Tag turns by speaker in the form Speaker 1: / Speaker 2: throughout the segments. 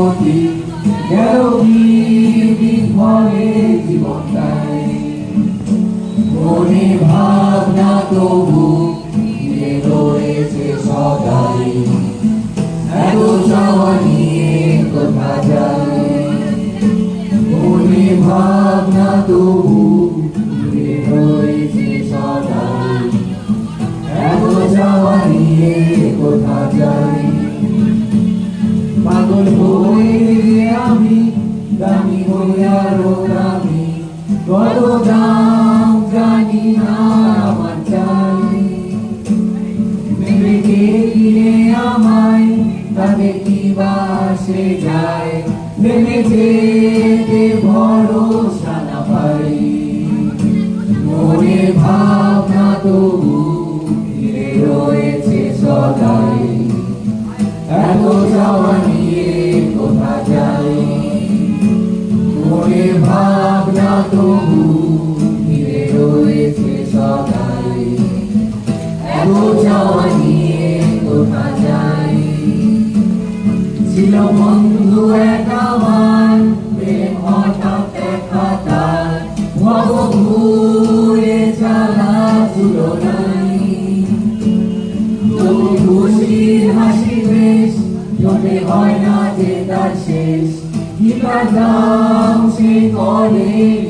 Speaker 1: পথে গেল বিফলে জীবনটাই মনে ভাবনা তবু রয়েছে সদাই। কোথা যাই মনে ভাবনা তবু দামি হইয়ারো দামি কত দাম জানি আমার চাই। মেয়েকে কিনে আমায়, তাতে কি বাসে যায়? নেমে যেতে ভরসা না পাই। মনে ভাবনা তবু রয়েছে সদাই। এত যাওয়া তবু ঘিরে রয়েছে সদাই এত যাওয়া নিয়ে কোথা যাই ছিল বন্ধু এক আমার প্রেম হঠাৎ দেখা তার ভব ঘুরে চালা তুলনাই তবু খুশির হাসি বেশ জোটে হয় না যে তার শেষ গীতার দাম সে করে যাচাই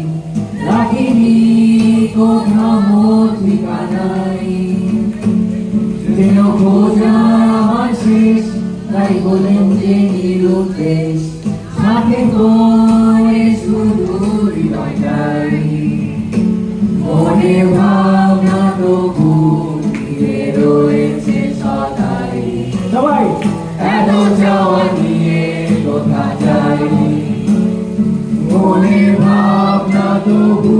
Speaker 1: কোথাও ঠিকানাই যেন খোঁজা আমার শেষ তাই বলেন যে নিরুদ্দেশ সাথে করে শুধু হৃদয়টাই মনে ভাবনা তবু ঘিরে রয়েছে সদাই সবাই এত যাওয়া নিয়ে কোথা যাই মনে ভাবনা তবু